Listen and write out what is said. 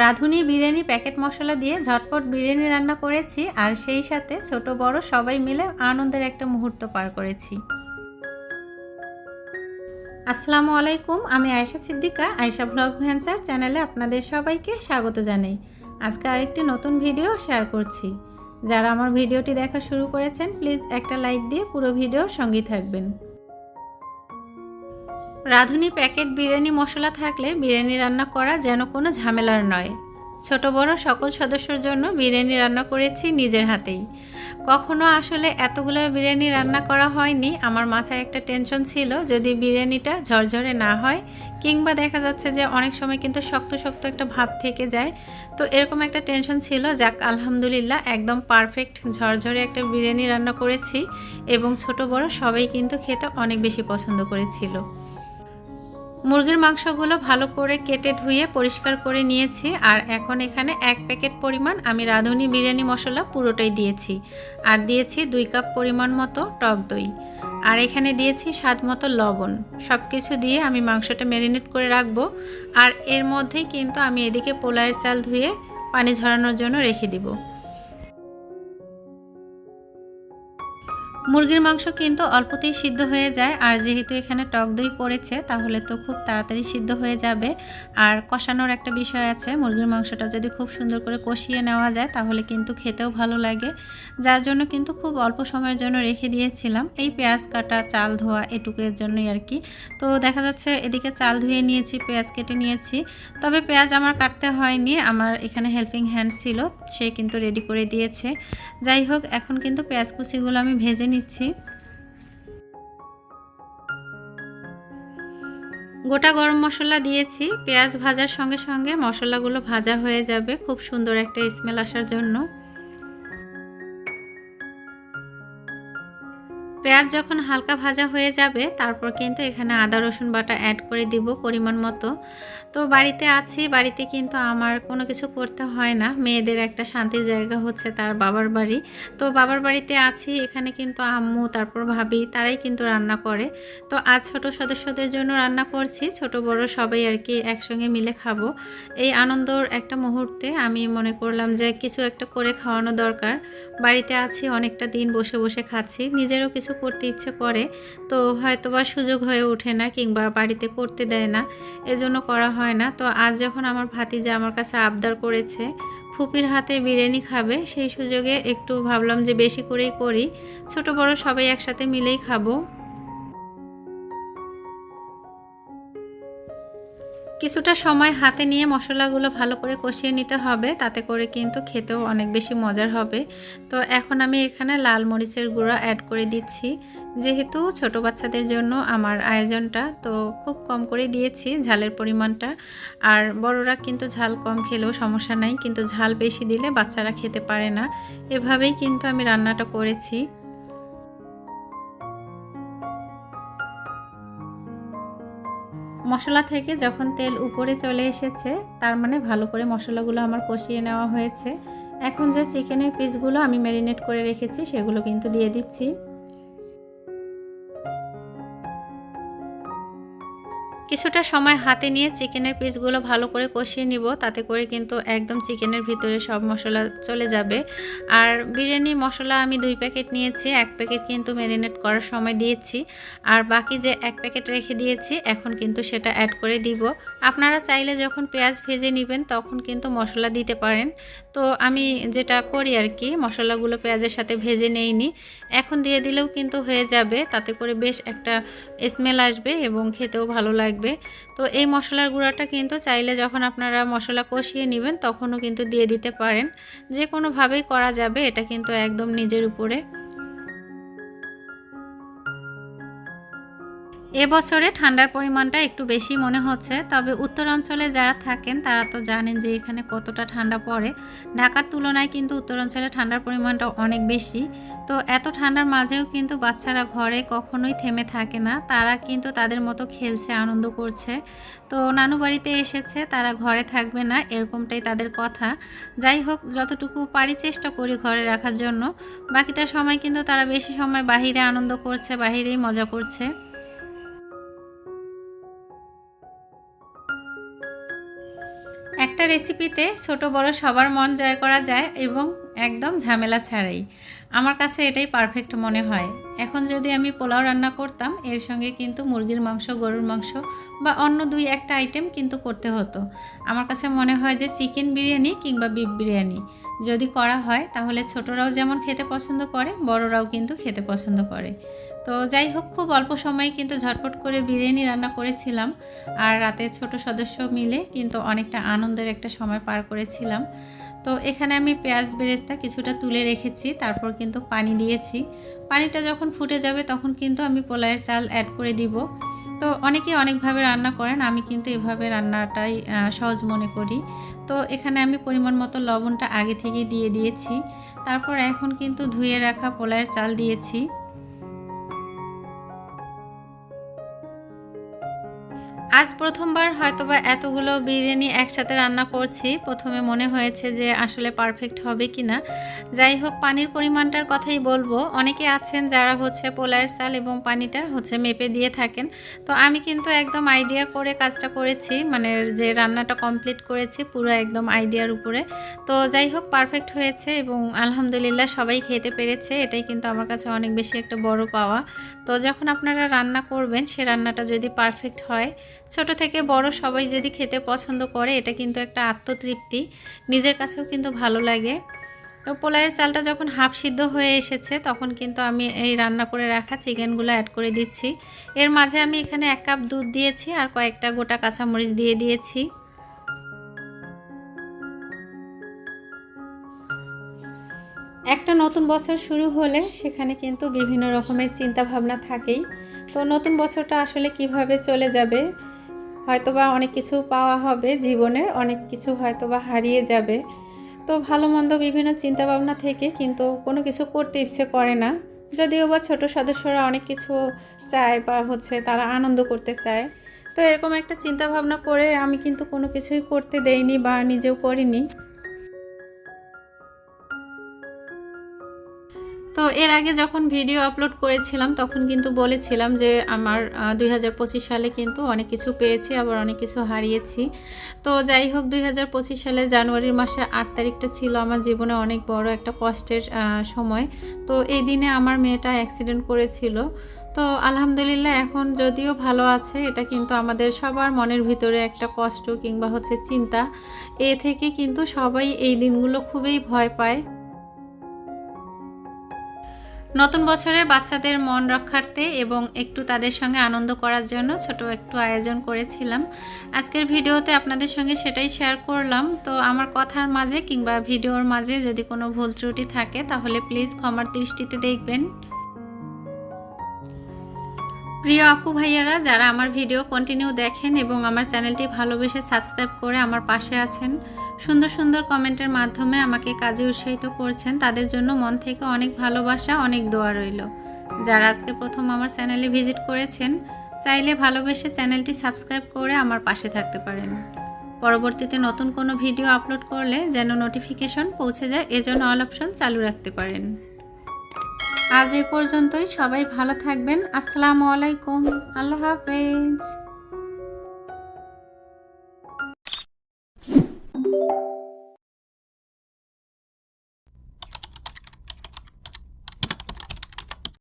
রাঁধুনি বিরিয়ানি প্যাকেট মশলা দিয়ে ঝটপট বিরিয়ানি রান্না করেছি আর সেই সাথে ছোট বড় সবাই মিলে আনন্দের একটা মুহূর্ত পার করেছি। আসসালামু আলাইকুম, আমি আয়েশা সিদ্দিকা, আয়েশা ব্লগ ভ্যান্সার চ্যানেলে আপনাদের সবাইকে স্বাগত জানাই। আজকে আরেকটি নতুন ভিডিও শেয়ার করছি। যারা আমার ভিডিওটি দেখা শুরু করেছেন, প্লিজ একটা লাইক দিয়ে পুরো ভিডিওর সঙ্গে থাকবেন। রাঁধুনি প্যাকেট বিরিয়ানি মশলা থাকলে বিরিয়ানি রান্না করা যেন কোনো ঝামেলার নয়। ছোট বড় সকল সদস্যর জন্য বিরিয়ানি রান্না করেছি নিজের হাতেই। কখনো আসলে এতগুলো বিরিয়ানি রান্না করা হয়নি, আমার মাথায় একটা টেনশন ছিল যদি বিরিয়ানিটা ঝরঝরে না হয়, কিংবা দেখা যাচ্ছে যে অনেক সময় কিন্তু শক্ত শক্ত একটা ভাব থেকে যায়। তো এরকম একটা টেনশন ছিল, যাক আলহামদুলিল্লাহ একদম পারফেক্ট ঝরঝরে একটা বিরিয়ানি রান্না করেছি এবং ছোট বড় সবাই কিন্তু খেতে অনেক বেশি পছন্দ করেছিল। মুরগির মাংসগুলো ভালো করে কেটে ধুয়ে পরিষ্কার করে নিয়েছি আর এখন এখানে এক প্যাকেট পরিমাণ আমি রাঁধুনি বিরিয়ানি মশলা পুরোটাই দিয়েছি। আর দিয়েছি দুই কাপ পরিমাণ মতো টক দই। আর এখানে দিয়েছি স্বাদ মতো লবণ। সব কিছু দিয়ে আমি মাংসটা ম্যারিনেট করে রাখব। আর এর মধ্যেই কিন্তু আমি এদিকে পোলায়ের চাল ধুয়ে পানি ঝরানোর জন্য রেখে দিব। মুরগির মাংস কিন্তু অল্পতেই সিদ্ধ হয়ে যায়, আর যেহেতু এখানে টক দই পড়েছে, তাহলে তো খুব তাড়াতাড়ি সিদ্ধ হয়ে যাবে। আর কষানোর একটা বিষয় আছে, মুরগির মাংসটা যদি খুব সুন্দর করে কষিয়ে নেওয়া যায়, তাহলে কিন্তু খেতেও ভালো লাগে। যার জন্য কিন্তু খুব অল্প সময়ের জন্য রেখে দিয়েছিলাম। এই পেঁয়াজ কাটা, চাল ধোয়া, এটুকুর জন্যই আর কি। তো দেখা যাচ্ছে এদিকে চাল ধুয়ে নিয়েছি, পেঁয়াজ কেটে নিয়েছি। তবে পেঁয়াজ আমার কাটতে হয়নি, আমার এখানে হেল্পিং হ্যান্ড ছিল, সে কিন্তু রেডি করে দিয়েছে। যাই হোক, এখন কিন্তু পেঁয়াজ কুচিগুলো আমি ভেজে নিচ্ছি। গোটা গরম মশলা দিয়েছি। পেঁয়াজ ভাজার সঙ্গে সঙ্গে মশলাগুলো ভাজা হয়ে যাবে। খুব সুন্দর একটা স্মেল আসার জন্য। পেঁয়াজ যখন হালকা ভাজা হয়ে যাবে, তারপর কিন্তু এখানে আদা, রসুন বাটা অ্যাড করে দিব পরিমাণ মতো। তো বাড়িতে আছি, বাড়িতে কিন্তু আমার কোনো কিছু করতে হয় না। মেয়েদের একটা শান্তির জায়গা হচ্ছে তার বাবার বাড়ি। তো বাবার বাড়িতে আছি, এখানে কিন্তু আম্মু, তারপর ভাবি, তারাই কিন্তু রান্না করে। তো আজ ছোট সদস্যদের জন্য রান্না করছি, ছোট বড় সবাই আর কি একসঙ্গে মিলে খাব। এই আনন্দর একটা মুহূর্তে আমি মনে করলাম যে কিছু একটা করে খাওয়ানো দরকার। বাড়িতে আছি, অনেকটা দিন বসে বসে খাচ্ছি, নিজেরও কিছু করতে ইচ্ছে করে। তো হয়তো বা সুযোগ হয়ে ওঠে না কিংবা বাড়িতে করতে দেয় না, এজন্য করা হয় না। তো আজ যখন আমার ভাতিজা আমার কাছে আবদার করেছে, ফুপির হাতে বিরিয়ানি খাবে, সেই সুযোগে একটু ভাবলাম যে বেশি করেই করি। ছোট বড় সবাই একসাথে মিলেই খাব। কিছুটা সময় হাতে নিয়ে মশলাগুলো ভালো করে কষিয়ে নিতে হবে, তাতে করে কিন্তু খেতেও অনেক বেশি মজার হবে। তো এখন আমি এখানে লাল মরিচের গুঁড়া অ্যাড করে দিচ্ছি। যেহেতু ছোট বাচ্চাদের জন্য আমার আয়োজনটা, তো খুব কম করে দিয়েছি ঝালের পরিমাণটা। আর বড়রা কিন্তু ঝাল কম খেলেও সমস্যা নাই, কিন্তু ঝাল বেশি দিলে বাচ্চারা খেতে পারে না। এভাবেই কিন্তু আমি রান্নাটা করেছি। মশলা থেকে যখন তেল উপরে চলে এসেছে, তার মানে ভালো করে মশলাগুলো আমার কষিয়ে নেওয়া হয়েছে। এখন যে চিকেনের পিসগুলো আমি ম্যারিনেট করে রেখেছি, সেগুলো কিন্তু দিয়ে দিচ্ছি। কিছুটা সময় হাতে নিয়ে চিকেনের পিসগুলো ভালো করে কষিয়ে নিব, তাতে করে কিন্তু একদম চিকেনের ভিতরে সব মশলা চলে যাবে। আর বিরিয়ানি মশলা আমি দুই প্যাকেট নিয়েছি, এক প্যাকেট কিন্তু ম্যারিনেট করার সময় দিয়েছি। আর বাকি যে এক প্যাকেট রেখে দিয়েছি, এখন কিন্তু সেটা অ্যাড করে দিব। আপনারা চাইলে যখন পেঁয়াজ ভেজে নেবেন, তখন কিন্তু মশলা দিতে পারেন। তো আমি যেটা করি আর কি, মশলাগুলো পেঁয়াজের সাথে ভেজে নেইনি। এখন দিয়ে দিলেও কিন্তু হয়ে যাবে, তাতে করে বেশ একটা স্মেল আসবে এবং খেতেও ভালো লাগবে। তো এই মশলার গুঁড়াটা কিন্তু চাইলে যখন আপনারা মশলা কষিয়ে নেবেন, তখনও কিন্তু দিয়ে দিতে পারেন। যে কোনোভাবেই করা যাবে, এটা কিন্তু একদম নিজের উপরে। এবছরে ঠান্ডার পরিমাণটা একটু বেশি মনে হচ্ছে, তবে উত্তরাঞ্চলে যারা থাকেন তারা তো জানেন যে এখানে কতটা ঠান্ডা পড়ে। ঢাকার তুলনায় কিন্তু উত্তরাঞ্চলে ঠান্ডার পরিমাণটা অনেক বেশি। তো এত ঠান্ডার মাঝেও কিন্তু বাচ্চারা ঘরে কখনোই থেমে থাকে না, তারা কিন্তু তাদের মতো খেলছে, আনন্দ করছে। তো নানু বাড়িতে এসেছে, তারা ঘরে থাকবে না, এরকমটাই তাদের কথা। যাই হোক, যতটুকু পারি চেষ্টা করি ঘরে রাখার জন্য। বাকিটা সময় কিন্তু তারা বেশি সময় বাহিরে আনন্দ করছে, বাহিরেই মজা করছে। একটা রেসিপিতে ছোট বড় সবার মন জয় করা যায় এবং একদম ঝামেলা ছাড়াই। আমার কাছে এটাই পারফেক্ট মনে হয়। এখন যদি আমি পোলাও রান্না করতাম, এর সঙ্গে কিন্তু মুরগির মাংস, গরুর মাংস বা অন্য দুই একটা আইটেম কিন্তু করতে হতো। আমার কাছে মনে হয় যে চিকেন বিরিয়ানি কিংবা বিফ বিরিয়ানি যদি করা হয়, তাহলে ছোটরাও যেমন খেতে পছন্দ করে, বড়রাও কিন্তু খেতে পছন্দ করে। তো যাই হোক, খুব অল্প সময়ে কিন্তু ঝটপট করে বিরিয়ানি রান্না করেছিলাম। আর রাতে ছোট সদস্য মিলে কিন্তু অনেকটা আনন্দের একটা সময় পার করেছিলাম। তো এখানে আমি পেঁয়াজ বেরেস্তা কিছুটা তুলে রেখেছি, তারপর কিন্তু পানি দিয়েছি। পানিটা যখন ফুটে যাবে তখন কিন্তু আমি পোলায়ের চাল অ্যাড করে দিব। তো অনেকে অনেকভাবে রান্না করেন, আমি কিন্তু এভাবে রান্নাটাই সহজ মনে করি। তো এখানে আমি পরিমাণ মতো লবণটা আগে থেকে দিয়ে দিয়েছি। তারপর এখন কিন্তু ধুয়ে রাখা পোলায়ের চাল দিয়েছি। আজ প্রথমবার হয়তোবা এতগুলো বিরিয়ানি একসাথে রান্না করছি। প্রথমে মনে হয়েছে যে আসলে পারফেক্ট হবে কি না যাই হোক, পানির পরিমাণটার কথাই বলব। অনেকে আছেন যারা হচ্ছে পোলায়ের চাল এবং পানিটা হচ্ছে মেপে দিয়ে থাকেন। তো আমি কিন্তু একদম আইডিয়া করে কাজটা করেছি। মানে যে রান্নাটা কমপ্লিট করেছি, পুরো একদম আইডিয়ার উপরে। তো যাই হোক পারফেক্ট হয়েছে এবং আলহামদুলিল্লাহ সবাই খেতে পেরেছে। এটাই কিন্তু আমার কাছে অনেক বেশি একটা বড় পাওয়া। তো যখন আপনারা রান্না করবেন, সে রান্নাটা যদি পারফেক্ট হয় ছোট থেকে বড় সবাই যদি খেতে পছন্দ করে, এটা কিন্তু একটা আত্মতৃপ্তি। নিজের কাছেও কিন্তু ভালো লাগে। তো পোলায়ের চালটা যখন হাফ সিদ্ধ হয়ে এসেছে, তখন কিন্তু আমি এই রান্না করে রাখা চিকেনগুলো অ্যাড করে দিচ্ছি। এর মাঝে আমি এখানে এক কাপ দুধ দিয়েছি আর কয়েকটা গোটা কাঁচামরিচ দিয়ে দিয়েছি। একটা নতুন বছর শুরু হলে সেখানে কিন্তু বিভিন্ন রকমের চিন্তা ভাবনা থাকেই। তো নতুন বছরটা আসলে কীভাবে চলে যাবে? হয়তোবা অনেক কিছু পাওয়া হবে জীবনের, অনেক কিছু হয়তোবা হারিয়ে যাবে। তো ভালো মন্দ বিভিন্ন চিন্তা ভাবনা থেকে কিন্তু কোনো কিছু করতে ইচ্ছে করে না। যদিও বা ছোটো সদস্যরা অনেক কিছু চায় বা হচ্ছে তারা আনন্দ করতে চায়। তো এরকম একটা চিন্তা ভাবনা করে আমি কিন্তু কোনো কিছুই করতে দেইনি বা নিজেও করিনি। তো এর আগে যখন ভিডিও আপলোড করেছিলাম, তখন কিন্তু বলেছিলাম যে আমার দুই হাজার পঁচিশ সালে কিন্তু অনেক কিছু পেয়েছি, আবার অনেক কিছু হারিয়েছি। তো যাই হোক, দুই হাজার পঁচিশ সালে জানুয়ারির মাসের আট তারিখটা ছিল আমার জীবনে অনেক বড় একটা কষ্টের সময়। তো এই দিনে আমার মেয়েটা অ্যাক্সিডেন্ট করেছিল। তো আলহামদুলিল্লাহ এখন যদিও ভালো আছে, এটা কিন্তু আমাদের সবার মনের ভিতরে একটা কষ্ট কিংবা হচ্ছে চিন্তা। এ থেকে কিন্তু সবাই এই দিনগুলো খুবই ভয় পায়। নতুন বছরে বাচ্চাদের মন রক্ষার্থে এবং একটু তাদের সঙ্গে আনন্দ করার জন্য ছোট একটু আয়োজন করেছিলাম। আজকের ভিডিওতে আপনাদের সঙ্গে সেটাই শেয়ার করলাম। তো আমার কথার মাঝে কিংবা ভিডিওর মাঝে যদি কোনো ভুল ত্রুটি থাকে, তাহলে প্লিজ ক্ষমার দৃষ্টিতে দেখবেন। প্রিয় আপু ভাইয়ারা, যারা আমার ভিডিও কন্টিনিউ দেখেন এবং আমার চ্যানেলটি ভালোবেসে সাবস্ক্রাইব করে আমার পাশে আছেন সুন্দর সুন্দর কমেন্টের মাধ্যমে আমাকে কাজে উৎসাহিত করছেন। তাদের জন্য মন থেকে অনেক ভালোবাসা, অনেক দোয়া রইল। যারা আজকে প্রথম আমার চ্যানেলে ভিজিট করেছেন, চাইলে ভালোবেসে চ্যানেলটি সাবস্ক্রাইব করে আমার পাশে থাকতে পারেন। পরবর্তীতে নতুন কোনো ভিডিও আপলোড করলে যেন নোটিফিকেশন পৌঁছে যায়, এজন্য অল অপশন চালু রাখতে পারেন। আজ এ পর্যন্তই। সবাই ভালো থাকবেন। আসসালামু আলাইকুম। আল্লাহ হাফেজ।